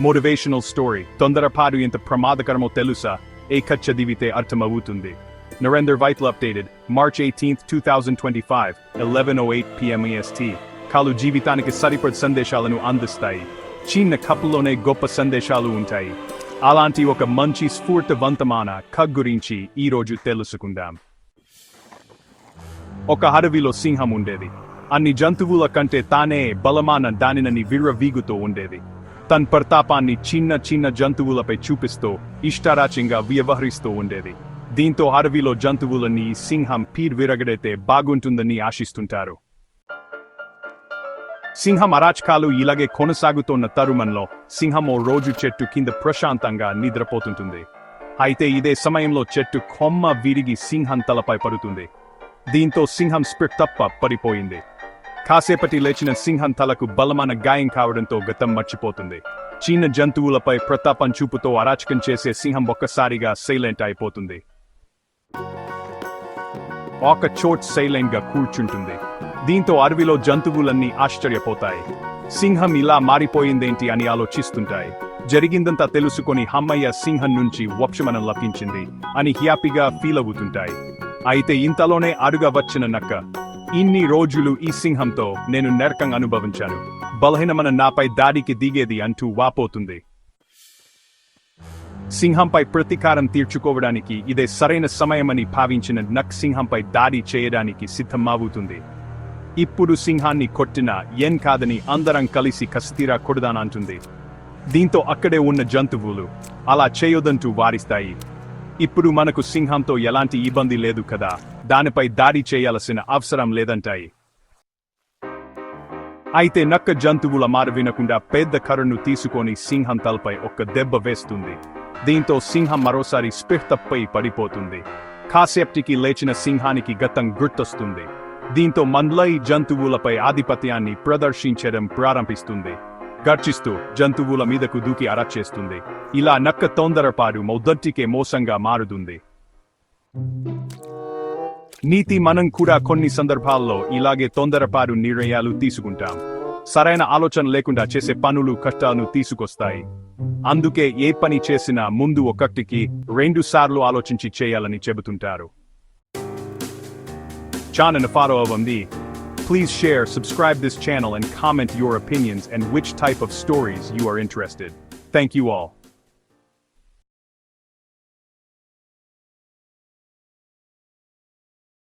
Motivational story తొందరపాటు ఎంత ప్రమాదకరమో తెలుసా? ఏ ఏక చదివితే అర్థమవుతుంది. Narender Vytla updated. March eighteenth two thousand twenty five eleven O eight పిఎంఈఎస్టీ కాలు జీవితానికి సరిపడ సందేశాలను అందిస్తాయి. చిన్న కప్పులోనే గొప్ప సందేశాలు ఉంటాయి. అలాంటి ఒక మంచి స్ఫూర్తివంతమైన కగ్ గురించి ఈరోజు తెలుసుకుందాం. ఒక అడవిలో సింహం ఉండేది. అన్ని జంతువుల కంటే తానే బలమాన దానినని విర్రవీగుతూ ఉండేది. తన ప్రతాపాన్ని చిన్న చిన్న జంతువులపై చూపిస్తూ ఇష్టారాచంగా వ్యవహరిస్తూ ఉండేది. దీంతో అడవిలో జంతువులని సింహం పీర్ విరగడైతే బాగుంటుందని ఆశిస్తుంటారు. సింహం అరాచకాలు ఇలాగే కొనసాగుతున్న తరుణంలో సింహం ఓ రోజు చెట్టు కింద ప్రశాంతంగా నిద్రపోతుంటుంది. అయితే ఇదే సమయంలో చెట్టు కొమ్మ విరిగి సింహం తలపై పడుతుంది. దీంతో సింహం స్పిట్ తప్ప పడిపోయింది. కాసేపటి లేచిన సింహం తలకు బలమైన గాయం కావడంతో గతం మర్చిపోతుంది. చిన్న జంతువులపై ప్రతాపం చూపుతో అరాచకం చేసే సింహం ఒక్కసారిగా సైలెంట్ అయిపోతుంది. ఒక చోట్ సైలెంట్గా కూర్చుంటుంది. దీంతో అడవిలో జంతువులన్నీ ఆశ్చర్యపోతాయి. సింహం ఇలా మారిపోయిందేంటి అని ఆలోచిస్తుంటాయి. జరిగిందంతా తెలుసుకొని హమ్మయ్య సింహం నుంచి వక్షమనం లభించింది అని హ్యాపీగా ఫీల్ అవుతుంటాయి అయితే ఇంతలోనే అడుగ వచ్చిన నక్క ఇన్ని రోజులు ఈ సింహంతో నేను నరకం అనుభవించాను. బలహీనమైన నాపై దాడికి దిగేది అంటూ వాపోతుంది. సింహంపై ప్రతీకారం తీర్చుకోవడానికి ఇదే సరైన సమయమని భావించిన నక్ సింహంపై దాడి చేయడానికి సిద్ధమవుతుంది. ఇప్పుడు సింహాన్ని కొట్టిన ఎన్ కాదని అందరం కలిసి కస్తీరా కొడదానంటుంది. దీంతో అక్కడే ఉన్న జంతువులు అలా చేయొద్దంటూ వారిస్తాయి. ఇప్పుడు మనకు సింహంతో ఎలాంటి ఇబ్బంది లేదు కదా. దానిపై దాడి చేయాల్సిన అవసరం లేదంటాయి. అయితే నక్క జంతువుల మారు వినకుండా పెద్ద కర్రను తీసుకొని సింహం తలపై ఒక్క దెబ్బ వేస్తుంది. దీంతో సింహం మరోసారి స్పిహ్తపై పడిపోతుంది. కాసేప్టికి లేచిన సింహానికి గతం గుర్తొస్తుంది. దీంతో మండ్లై జంతువులపై ఆధిపత్యాన్ని ప్రదర్శించడం ప్రారంభిస్తుంది. గర్జిస్తూ జంతువుల మీదకు దూకి అరచేస్తుంది ఇలా నక్క తొందరపాటు మొదటికే మోసంగా మారుతుంది. నీతి మనం కూడా కొన్ని సందర్భాల్లో ఇలాగే తొందరపాటు నిర్ణయాలు తీసుకుంటాం. సరైన ఆలోచన లేకుండా చేసే పనులు కష్టాలను తీసుకొస్తాయి. అందుకే ఏ పని చేసినా ముందు ఒకటికి రెండు సార్లు ఆలోచించి చేయాలని చెబుతుంటారు. ఛానల్ ఫాలో అవ్వండి. Please share, subscribe this channel and comment your opinions and which type of stories you are interested. Thank you all.